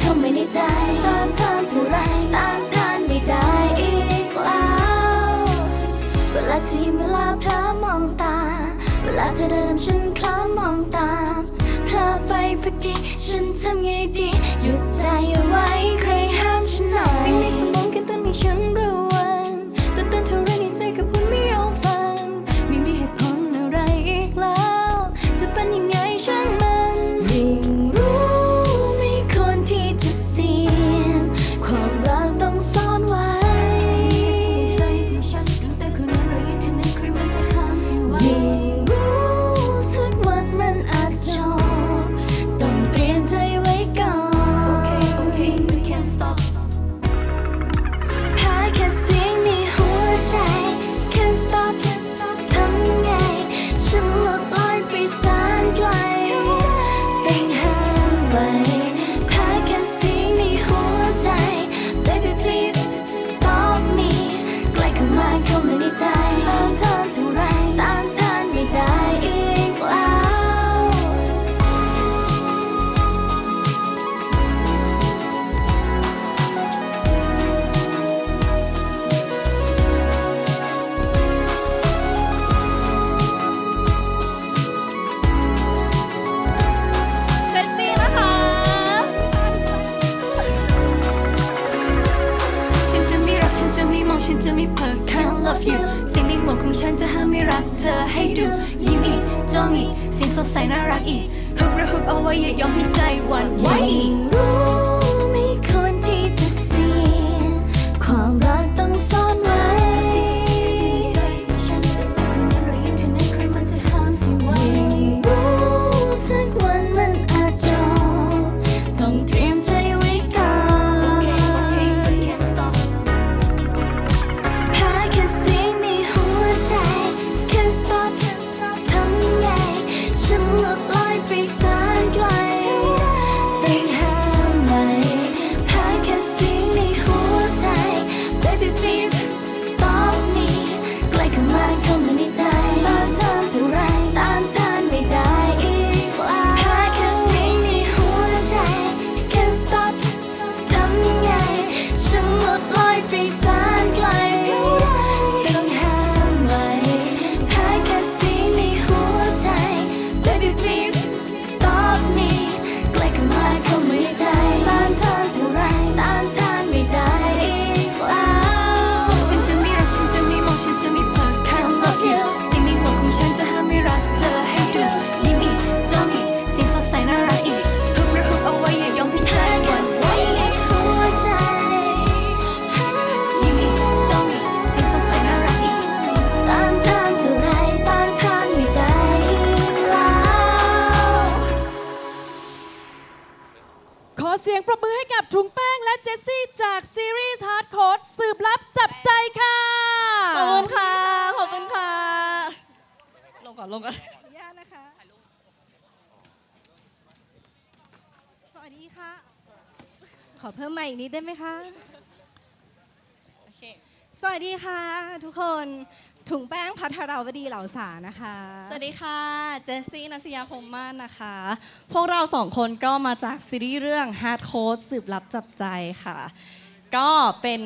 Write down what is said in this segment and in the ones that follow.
เข้าไม่ในใจตานทานเท่าไรตามทานไม่ได้อีกแล้วเวลาที่เวลาเพลอมองตา เวลาเธอเดินนำฉันคล้ามองตามพลอไปพอดีฉันทำไงดี หยุดใจเอาไว้ใครห้ามฉันหน่อย love you เสียงในหัวของฉันจะห้ามไม่รักเธอให้ดู ยิ้มอีกจ้องอีกเสียงสดใสน่ารักอีกฮึบระฮึบเอาไว้อย่ายอมให้ใจหวั่นไหวรู้ อเสียงประมือให้กับถุงแป้งและเจสซี่จากซีรีส์ฮาร์ดคอร์สืบลับจับใจค่ะ ขอบคุณค่ะ ขอบคุณค่ะ ลงก่อน ลงก่อน ขออนุญาตนะคะ สวัสดีค่ะ ขอเพิ่มใหม่อีกนิดได้ไหมคะ โอเค สวัสดีค่ะ ทุกคน ถุงแป้งพัทราวดีเหล่าสานะคะ สวัสดีค่ะ เจสซี่นัสยาคมมาศนะคะ พวกเราสองคนก็มาจากซีรีส์เรื่อง Hard Code สืบลับจับใจค่ะ ก็เป็น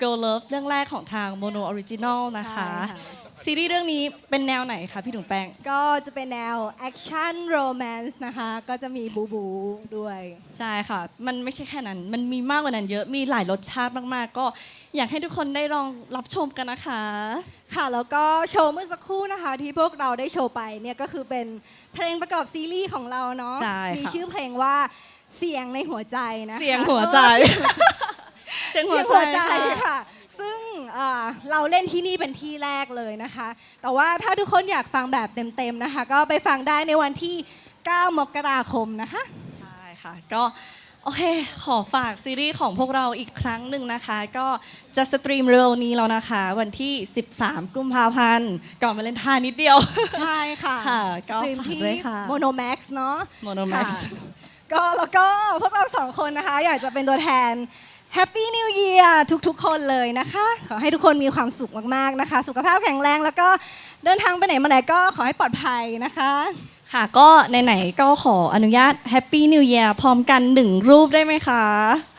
Girl Love เรื่องแรกของทาง Mono Original นะคะ ใช่ค่ะ ซีรีส์เรื่องนี้เป็นแนวไหนคะพี่ถุงแป้ง ก็จะเป็นแนวแอคชั่นโรแมนต์นะคะ ก็จะมีบูบูด้วย ใช่ค่ะ มันไม่ใช่แค่นั้น มันมีมากกว่านั้นเยอะ มีหลายรสชาติมาก ๆ ก็อยากให้ทุกคนได้ลองรับชมกันนะคะ ค่ะ แล้วก็โชว์เมื่อสักครู่นะคะ ที่พวกเราได้โชว์ไปเนี่ยก็คือเป็นเพลงประกอบซีรีส์ของเราเนาะ ใช่ค่ะ มีชื่อเพลงว่าเสียงในหัวใจนะคะเสียงหัวใจเสียงหัวใจค่ะซึ่งเอ่อ เราเล่นที่นี่เป็นที่แรกเลยนะคะ แต่ว่าถ้าทุกคนอยากฟังแบบเต็มๆนะคะ ก็ไปฟังได้ในวันที่ 9 มกราคมนะคะใช่ค่ะก็โอเค ขอฝากซีรีส์ของพวกเราอีกครั้งหนึ่งนะคะ ก็จะสตรีมเร็วนี้แล้วนะคะ วันที่ 13 กุมภาพันธ์ก่อนมาเล่นทายนิดเดียว ใช่ค่ะค่ะก็สตรีมฝากที่ด้วยค่ะ Monomax เนาะ Monomax ค่ะก็แล้วก็พวกเราสองคนนะคะ อยากจะเป็นตัวแทน Happy New Year ทุกๆ คนเลยนะคะ ขอให้ทุกคนมีความสุขมากๆนะคะ สุขภาพแข็งแรงแล้วก็เดินทางไปไหนมาไหนก็ขอให้ปลอดภัยนะคะ ค่ะก็ไหนๆก็ขออนุญาต Happy New Year พร้อมกันหนึ่งรูปได้ไหมคะ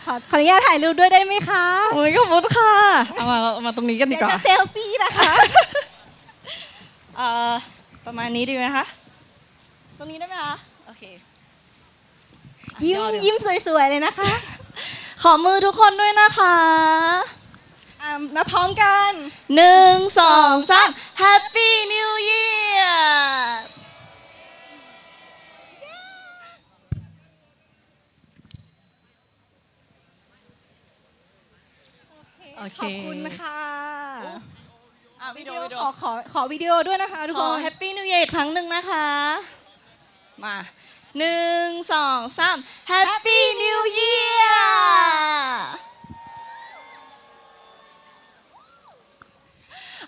ขอขออนุญาตถ่ายรูปด้วยได้ไหมคะโอ้ยขอบคุณค่ะเอามาเอามาตรงนี้กันดีเดี๋ยวกว่าจะเซลฟี่นะคะเอ่อประมาณนี้ดีไหมคะตรงนี้ได้ไหมคะโอเคยิ้มยิ้มสวยๆเลยนะคะ ขอมือทุกคนด้วยนะคะอ่ามาพร้อมกันหนึ่งสองสาม Happy New Year โอเค ขอบคุณค่ะอะวิวิดีดีโอโอวิดีขโออขอขอวิดีโอด้วยนะคะทุกขคอน Happy New Year อีกครั้งหนึ่งนะคะ มาหนึ่งสองสาม Happy New Year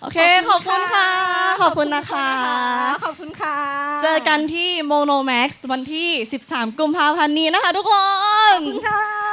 โอ เค ขอบคุณค่ะ ขอบคุณนะคะ ขอบคุณค่ะ เจอกันที่ Mono Max วันที่ 13 กุมภาพันธ์นี้นะคะทุกคน ขอบคุณค่ะ